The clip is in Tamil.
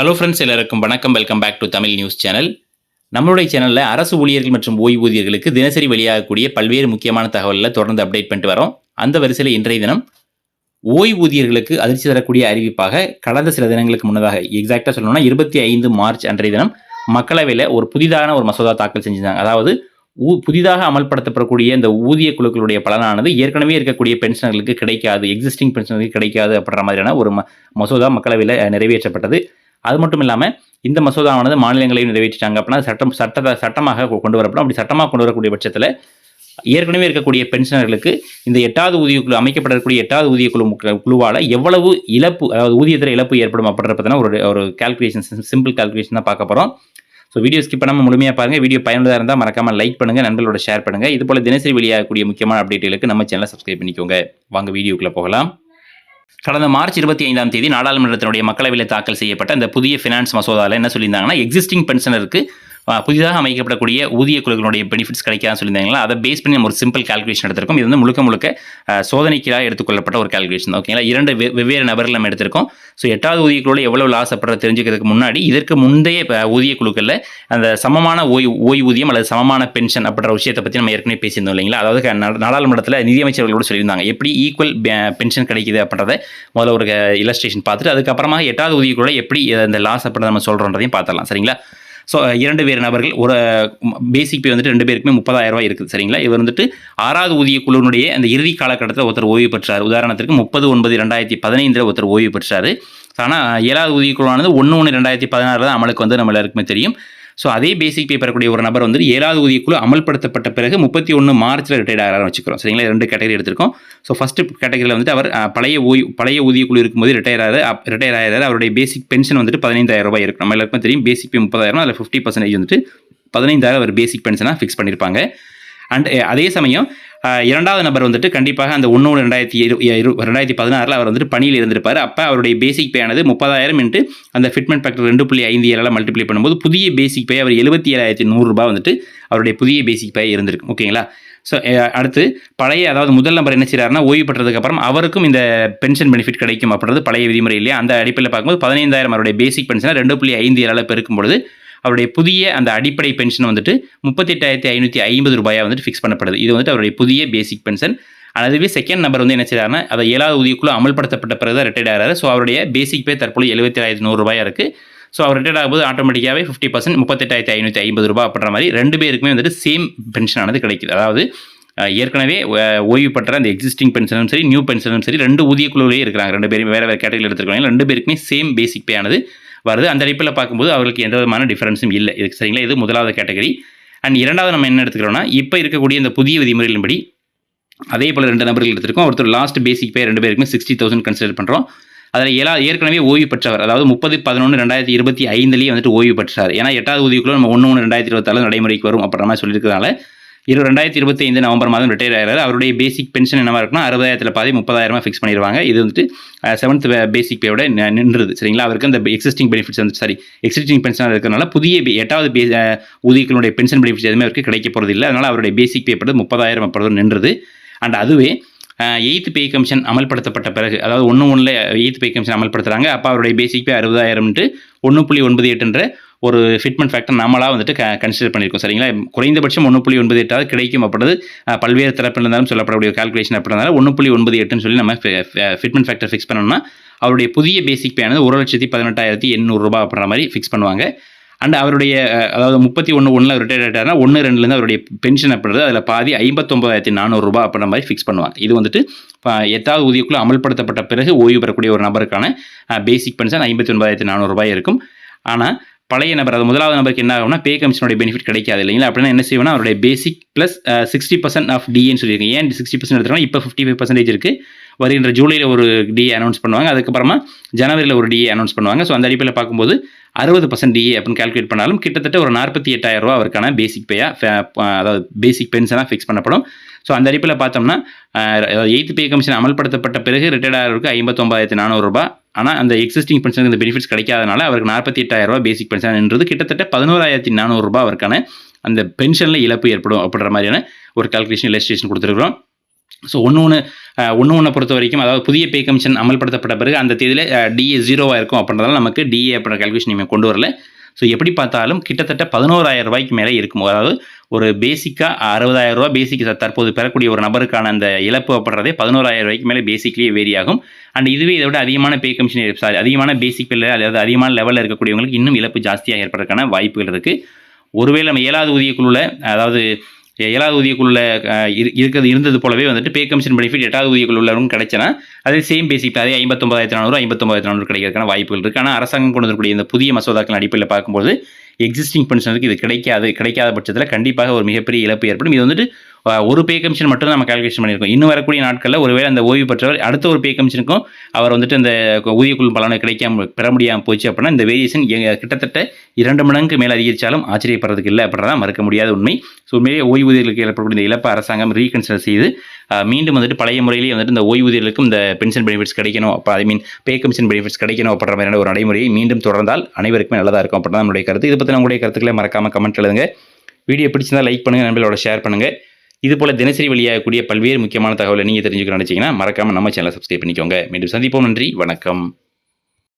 ஹலோ ஃப்ரெண்ட்ஸ் எல்லாருக்கும் வணக்கம். Welcome back to Tamil news channel நம்மளுடைய சேனலில் அரசு ஊழியர்கள் மற்றும் ஓய்வூதியர்களுக்கு தினசரி வெளியாகக்கூடிய பல்வேறு முக்கியமான தகவலில் தொடர்ந்து அப்டேட் பண்ணிட்டு வரோம். அந்த வரிசையில் இன்றைய தினம் ஓய்வூதியர்களுக்கு அதிர்ச்சி தரக்கூடிய அறிவிப்பாக கடந்த சில தினங்களுக்கு முன்னதாக எக்ஸாக்டாக சொல்லணும்னா இருபத்தி ஐந்து மார்ச் அன்றைய தினம் மக்களவையில் ஒரு புதிதான ஒரு மசோதா தாக்கல் செஞ்சிருந்தாங்க. அதாவது ஊ- புதிதாக அமல்படுத்தப்படக்கூடிய இந்த ஊதிய குழுக்களுடைய பலனானது ஏற்கனவே இருக்கக்கூடிய பென்ஷனர்களுக்கு கிடைக்காது எக்ஸிஸ்டிங் பென்ஷனர்களுக்கு கிடைக்காது அப்படின்ற மாதிரியான ஒரு ம- மசோதா மக்களவையில் நிறைவேற்றப்பட்டது. அது மட்டும் இல்லாமல் இந்த மசோதாவானது மாநிலங்களையும் நிறைவேற்றிட்டாங்க அப்படின்னா சட்டம் சட்டத்தை சட்டமாக கொ- கொண்டு வரப்படும். அப்படி சட்டமாக கொண்டு வரக்கூடிய பட்சத்தில் ஏற்கனவே இருக்கக்கூடிய பென்ஷனர்களுக்கு இந்த எட்டாவது ஊதிய குழு அமைக்கப்படக்கூடிய எட்டாவது ஊதியக்குழு குழுவால் முக்க- எவ்வளவு இழப்பு அதாவது ஊதியத்தில் இழப்பு ஏற்படும் அப்படின்ற பற்றின ஒரு ஒரு கால்குலேஷன் சிம்பிள் கால்குலேஷன் தான் பார்க்க போகிறோம் ஸோ வீடியோ ஸ்கிப் பண்ணாமல் முழுமையாக பாருங்கள் வீடியோ பயனுள்ளதாக இருந்தால் மறக்காமல் லைக் பண்ணுங்கள் நண்பர்களோட ஷேர் பண்ணுங்கள் இது போல் தினசரி வெளியாகக்கூடிய முக்கியமான அப்டேட்டுகளுக்கு நம்ம சேனலை சப்ஸ்கிரைப் பண்ணிக்கோங்க. வாங்க வீடியோக்குள்ளே போகலாம். கடந்த மார்ச் இருபத்தி ஐந்தாம் தேதி நாடாளுமன்றத்தினுடைய மக்களவையில் தாக்கல் செய்யப்பட்ட அந்த புதிய ஃபினான்ஸ் மசோதாவில் என்ன சொல்லியிருந்தாங்கன்னா எக்ஸிஸ்டிங் பென்ஷனருக்கு புதிதாக அமைக்கப்படக்கூடிய ஊதிய குழுக்களுடைய பெனிஃபிட்ஸ் கிடைக்காதுன்னு சொல்லியிருந்தாங்களா? அதை பேஸ் பண்ணி நம்ம ஒரு சிம்பிள் கால்குலேஷன் எடுத்திருக்கோம். இது வந்து முழுக்க முழுக்க அஹ், சோதனைக்காக எடுத்துக்கொள்ளப்பட்ட ஒரு கால்குலேஷன் தான் ஓகேங்களா இரண்டு வெவ்வேறு நபர்கள் நம்ம எடுத்திருக்கோம். ஸோ எட்டாவது ஊதிய குழுவில் எவ்வளவு லாஸ் அப்படின்றத தெரிஞ்சுக்கிறதுக்கு முன்னாடி இதற்கு முந்தைய ஊதிய குழுக்களில் அந்த சமமான ஓய் ஓய்வூதியம் அல்லது சமமான பென்ஷன் அப்படின்ற விஷயத்தை பற்றி நம்ம ஏற்கனவே பேசியிருந்தோம் இல்லைங்களா? அதாவது நாடாளுமன்றத்தில் நிதியமைச்சர்களோடு சொல்லியிருந்தாங்க. எப்படி ஈக்குவல் பென்ஷன் கிடைக்குது அப்படின்றத முதல்ல ஒரு இலஸ்ட்ரேஷன் பார்த்துட்டு அதுக்கப்புறமா எட்டாவது ஊதியக்குள்ள எப்படி இந்த லாஸ் அப்படின்றத நம்ம சொல்கிறோன்றதையும் பார்த்துடலாம். சரிங்களா? ஸோ இரண்டு பேர் நபர்கள் ஒரு பேசிக் பே வந்துட்டு ரெண்டு பேருக்குமே முப்பதாயிரம் ரூபாய் இருக்குது சரிங்களா? இவர் வந்துட்டு ஆறாவது ஊதிய குழுவினுடைய அந்த இறுதி காலகட்டத்தில் ஒருத்தர் ஓய்வு பெற்றார். உதாரணத்திற்கு முப்பது ஒன்பது ரெண்டாயிரத்தி பதினைந்தில் ஒருத்தர் ஓய்வு பெற்றார். ஆனால் ஏழாவது ஊதிய குழுவானது ஒன்று ஒன்று ரெண்டாயிரத்தி பதினாறு தான் அமலுக்கு வந்து நம்ம எல்லாருக்குமே தெரியும். ஸோ அதே பேசிக் பே பெறக்கூடிய ஒரு நபர் வந்து ஏழாவது ஊதியக்குழு அமல்படுத்தப்பட்ட பிறகு முப்பத்தி ஒன்று மார்ச்சில் ரிட்டையர் ஆகிறான்னு வச்சுக்கிறோம். சரிங்களா? ரெண்டு கேட்டகரி எடுத்திருக்கோம். ஸோ ஃபஸ்ட்டு கேட்டகரியில் வந்துட்டு அவர் பழைய ஓய் பழைய ஊதியக்குழு இருக்கும்போது ரிட்டையர் ஆகிறாரு ரிட்டையர் ஆகிறார். அவருடைய பேசிக் பென்ஷன் வந்துட்டு பதினைந்தாயிரம் ரூபாய் இருக்கும் நம்ம எல்லாருக்கும் தெரியும் பேசிக் பே முப்பதாயிரம் அதில் ஃபிஃப்டி பர்சன்டேஜ் வந்துட்டு பதினைந்தாயிரம் அவர் பேசிக் பென்ஷனாக ஃபிக்ஸ் பண்ணியிருப்பாங்க அண்ட் அதே சமயம் இரண்டாவது நபர் வந்துட்டு கண்டிப்பாக அந்த ஒன்று ரெண்டாயிரத்தி இரு இரு ரெண்டாயிரத்தி பதினாறில் அவர் வந்துட்டு பணியில் இருந்திருப்பார். அப்போ அவருடைய பேசிக் பே ஆனது முப்பதாயிரம் என்று அந்த ஃபிட்மெண்ட் ஃபேக்டர் ரெண்டு புள்ளி ஐந்து ஏழால் மல்டிப்ளை பண்ணும்போது புதிய பேசிக் பே அவர் எழுபத்தி ஏழாயிரத்தி நூறுரூபா வந்துட்டு அவருடைய புதிய பேசிக் பே இருந்திருக்கு ஓகேங்களா ஸோ அடுத்து பழைய அதாவது முதல் நபர் என்ன செய்கிறாருன்னா ஓய்வு பெற்றதுக்கு அப்புறம் அவருக்கும் இந்த பென்ஷன் பெனிஃபிட் கிடைக்கும் அப்படின்றது பழைய விதிமுறை இல்லையா? அந்த அடிப்படையில் பார்க்கும்போது பதினைந்தாயிரம் அவருடைய பேசிக் பென்ஷனை ரெண்டு புள்ளி ஐந்து ஏழால் பெருக்கும் பொழுது அவருடைய புதிய அந்த அடிப்படை பென்ஷன் வந்துட்டு முப்பத்தெட்டாயிரத்தி ஐநூற்றி ஐம்பது ரூபாயாக வந்துட்டு ஃபிக்ஸ் பண்ணப்படுது. இது வந்துட்டு அவருடைய புதிய பேசிக் பென்ஷன் அதுவே செகண்ட் நம்பர் வந்து என்ன செய்றாருன்னா அதை ஏழாவது ஊதியக்குழு அமல்படுத்தப்பட்ட பிறகு தான் ரிட்டையர் ஆகிறாரு. ஸோ அவருடைய பேசிக் பே தற்போது எழுபத்தி ஏழாயிரத்தி நூறுரூபாயா இருக்குது ஸோ அவர் ரிட்டையர் ஆகும்போது ஆட்டோமேட்டிக்காகவே ஃபிஃப்டி பர்சன்ட் முப்பத்தெட்டாயிரத்தி ஐநூற்றி ஐம்பது ரூபாய் அப்படின்ற மாதிரி ரெண்டு பேருக்குமே வந்துட்டு சேம் பென்ஷன் ஆனது கிடைக்குது. அதாவது ஏற்கனவே ஓய்வு பெற்ற அந்த எக்ஸிஸ்டிங் பென்ஷனும் சரி நியூ பென்ஷனும் சரி ரெண்டு ஊதிய குழுவிலே இருக்கிறாங்க. ரெண்டு பேரும் வேறு வேறு கேட்டகரியில் எடுத்துருக்காங்க ரெண்டு பேருக்குமே சேம் பேசிக் பே ஆனது வருது. அந்த அடிப்பில் பார்க்கும்போது அவர்களுக்கு எந்த விதமான டிஃபரன்ஸும் இல்லை. இதுக்கு சரிங்களா? இது முதலாவது கேட்டகரி அண்ட் இரண்டாவது நம்ம என்ன எடுத்துக்கிறோம்னா இப்போ இருக்கக்கூடிய இந்த புதிய விதிமுறைகளின்படி அதே போல் ரெண்டு நபர்கள் எடுத்திருக்கோம். ஒருத்தர் லாஸ்ட் பேசிக் பே ரெண்டு பேருக்குமே சிக்ஸ்டி தௌசண்ட் கன்சிடர் பண்ணுறோம் அதில் ஏழா ஏற்கனவே ஓய்வு பெற்றவர் அதாவது முப்பது பதினொன்று ரெண்டாயிரத்தி இருபத்தி ஐந்துலேயே வந்துட்டு ஓய்வு பெற்றார். ஏன்னா எட்டாவது உதவிக்குள்ள நம்ம ஒன்று ஒன்று ரெண்டாயிரத்தி இருபத்தாறு நடைமுறைக்கு வரும் அப்படின்ற மாதிரி சொல்லியிருக்கிறதுனால இரு ரெண்டாயிரத்தி இருபத்தி ஐந்து நவம்பர் மாதம் ரிட்டையர் ஆகிறார். அவருடைய பேசிக் பென்ஷன் என்னவாக இருக்குன்னா அறுபதாயிரத்தில் பாதி முப்பதாயிரமா ஃபிக்ஸ் பண்ணிடுவாங்க. இது வந்துட்டு செவன்த் பேசிக் பேயோட நின்றுது. சரிங்களா? அவருக்கு அந்த எக்ஸிஸ்டிங் பெனிஃபிட்ஸ் வந்து சாரி எக்ஸிஸ்டிங் பென்ஷன் இருக்கிறனால புதிய பே- எட்டாவது பே ஊதியர்களுடைய பென்ஷன் பெனிஃபிட்ஸ் எதுவுமே அவருக்கு கிடைக்க போகிறது இல்லை. அதனால் அவருடைய பேசிக் பே படுறது முப்பதாயிரம் அப்படி நின்றுது. அண்ட் அதுவே எயித்து பே கமிஷன் அமல்படுத்தப்பட்ட பிறகு அதாவது ஒன்று ஒன்றில் எயித்து பே கமிஷன் அமல்படுத்துகிறாங்க அப்போ அவருடைய பேசிக் பே அறுபதாயிரம்ட்டு ஒன்று புள்ளி ஒன்பது எட்டுன்ற ஒரு ஃபிட்மெண்ட் ஃபேக்டர் நம்மளாக வந்துட்டு க கன்சிடர் பண்ணியிருக்கோம் சரிங்களா? குறைந்தபட்சம் ஒன்று புள்ளி ஒன்பது எட்டாவது கிடைக்கும் அப்படின்றது பல்வேறு தரப்பில் இருந்தாலும் சொல்லப்படக்கூடிய கால்குலேஷன் அப்படின்றதால ஒன்று புள்ளி ஒன்பது எட்டுன்னு சொல்லி நம்ம ஃபிட்மெண்ட் ஃபேக்டர் ஃபிக்ஸ் பண்ணோம்னா அவருடைய புதிய பேசிக் பே ஆனது ஒரு லட்சத்தி பதினெட்டாயிரத்தி எண்ணூறுரூபா அப்படின்ற மாதிரி ஃபிக்ஸ் பண்ணுவாங்க. அண்ட் அவருடைய அதாவது முப்பத்தி ஒன்று ஒன்றில் ரிட்டையர் ஆகிட்டார்னா ஒன்று ரெண்டுலேருந்து அவருடைய பென்ஷன் அப்படின்றது அதில் பாதி ஐம்பத்தொம்பதாயிரத்தி நானூறுரூபா அப்படின்ற மாதிரி ஃபிக்ஸ் பண்ணுவாங்க. இது வந்துட்டு இப்போ எட்டாவது ஊதியக்குள்ள அமல்படுத்தப்பட்ட பிறகு ஓய்வு பெறக்கூடிய ஒரு நபருக்கான பேசிக் பென்ஷன் ஐம்பத்தி ஒன்பதாயிரத்தி நானூறுரூபாய் இருக்கும். ஆனால் பழைய நபர் அது முதலாவது நபருக்கு என்ன ஆகும்னா பே கமிஷனுடைய பெனிஃபிட் கிடைக்காது இல்லைங்களா? அப்படின்னா என்ன செய்வோம்னா அவருடைய basic plus sixty percent of டிஏன்னு சொல்லியிருக்கேன் ஏன் சிக்ஸ்டி பர்சன்ட் எடுத்துக்கலாம் இப்போ ஃபிஃப்டி ஃபைவ் பர்சன்டேஜ் இருக்குது வருகின்ற ஜூலையில் ஒரு டிஏ அனௌன்ஸ் பண்ணுவாங்க. அதுக்கப்புறமா ஜனவரியில் ஒரு டிஏ அனௌன்ஸ் பண்ணுவாங்க. ஸோ அந்த அடிப்படையில் பார்க்கும்போது அறுபது பர்சன்ட் டிஏ அப்படின்னு கால்குலேட் பண்ணாலும் கிட்டத்தட்ட ஒரு நாற்பத்தி எட்டாயிரம் ரூபா அவருக்கான பேசிக் பேயாக அதாவது பேசிக் பென்ஷனாக ஃபிக்ஸ் பண்ணப்படும். ஸோ அந்த அடிப்பில் பார்த்தோம்னா எயித்து பே கமிஷன் அமல்படுத்தப்பட்ட பிறகு ரிட்டையர்ட் ஆகிறவருக்கு ஐம்பத்தொம்பதாயிரத்தி நானூறுரூபா ஆனால் அந்த எக்ஸிஸ்டிங் பென்ஷனுக்கு இந்த பெனிஃபிட்ஸ் கிடைக்காதனால அவருக்கு நாற்பத்தி எட்டாயிரம் பேசிக் பென்ஷன்ன்றது கிட்டத்தட்ட பதினோராயிரத்தி நானூறுரூபா அவருக்கான அந்த பென்ஷனில் இழப்பு ஏற்படும் அப்படின்ற மாதிரியான ஒரு கால்குலேஷன் இலஸ்ட்ரேஷன் கொடுத்துருக்குறோம். ஸோ ஒன்று ஒன்று ஒன்று ஒன்றை பொறுத்த வரைக்கும் அதாவது புதிய பே கமிஷன் அமல்படுத்தப்பட்ட பிறகு அந்த தேதியில் டிஏ ஜீரோவாக இருக்கும் அப்படின்றதால நமக்கு டிஏ அப்படின்ற கால்குலேஷன் நீங்கள் கொண்டு வரல. ஸோ எப்படி பார்த்தாலும் கிட்டத்தட்ட பதினோராயிரம் ரூபாய்க்கு மேலே இருக்கும். அதாவது ஒரு பேசிக்காக அறுபதாயிரம் ரூபா பேசிக் தற்போது பெறக்கூடிய ஒரு நபருக்கான அந்த இழப்பு அப்படின்றதே பதினோராயிரம் ரூபாய்க்கு மேலே பேசிக்லேயே வேரி ஆகும் அண்ட் இதுவே இதை விட அதிகமான பே கமிஷன் சாரி அதிகமான பேசிக் பில்ல அதாவது அதிகமான லெவலில் இருக்கக்கூடியவங்களுக்கு இன்னும் இழப்பு ஜாஸ்தியாக ஏற்படுறதுக்கான வாய்ப்புகள் இருக்குது ஒருவேளை நம்ம ஏழாவது ஊதியக்குழுவில் அதாவது ஏழாவது ஊதியக்குள்ள இருக்கிறது இருந்தது போலவே வந்துட்டு பே கமிஷன் பெனிஃபிட் எட்டாவது ஊதியக்குள்ள உள்ளவங்க கிடைச்சனா அதே சேம் பேசிக் அதே ஐம்பத்தொம்பதாயிரத்தி நானூறு ஐம்பத்தொம்பதாயிரத்தி நானூறு கிடைக்கிறதுக்கான வாய்ப்புகள் இருக்குது ஆனால் அரசாங்கம் கொண்டு வரக்கூடிய இந்த புதிய மசோதாக்கள் அடிப்படையில் பார்க்கும்போது எக்ஸிஸ்டிங் பென்ஷனுக்கு இது கிடைக்காது கிடைக்காத பட்சத்தில் கண்டிப்பாக ஒரு மிகப்பெரிய இழப்பு ஏற்படும். இது வந்துட்டு ஒரு பே கமிஷன் மட்டும் நம்ம கால்குலேஷன் பண்ணியிருக்கோம். இன்னும் வரக்கூடிய நாட்களில் ஒருவேளை அந்த ஓய்வு பெற்றவர் அடுத்த ஒரு பே கமிஷனுக்கும் அவர் வந்துட்டு அந்த ஊதியக்குழு பலனை கிடைக்காம பெற முடியாமல் போச்சு அப்படின்னா இந்த வேரியேஷன் கிட்டத்தட்ட இரண்டு மடங்கு மேலே அதிகரித்தாலும் ஆச்சரியப்படுறதுக்கு இல்லை அப்படின்றதான் மறுக்க முடியாத உண்மை. ஸோ உண்மையிலேயே ஓய்வூதியர்களுக்கு ஏற்படக்கூடிய இந்த இழப்பை அரசாங்கம் ரீகன்சிடர் செய்து மீண்டும் வந்துட்டு பழைய முறையிலேயே வந்துட்டு இந்த ஓய்வூதியர்களுக்கும் இந்த பென்ஷன் பெனிஃபிட்ஸ் கிடைக்கணும். அப்போ ஐ மீன் பே கமிஷன் பெனிஃபிட்ஸ் கிடைக்கணும் அப்படின்ற மாதிரியான ஒரு நடைமுறையை மீண்டும் தொடர்ந்தால் அனைவருக்குமே நல்லதாக இருக்கும் அப்படின்னா நம்மளுடைய கருத்து. இது பற்றின உங்களுடைய கருத்துக்களை மறக்காமல் கமெண்ட் எழுதுங்க. வீடியோ பிடிச்சிருந்தா லைக் பண்ணுங்கள் நண்பர்களோட ஷேர் பண்ணுங்கள் இது போல் தினசரி வெளியாகக்கூடிய பல்வேறு முக்கியமான தகவலை நீங்கள் தெரிஞ்சுக்கணும்னு நினச்சிங்கன்னா மறக்காமல் நம்ம சேனலை சப்ஸ்கிரைப் பண்ணிக்கோங்க. மீண்டும் சந்திப்போம் நன்றி வணக்கம்.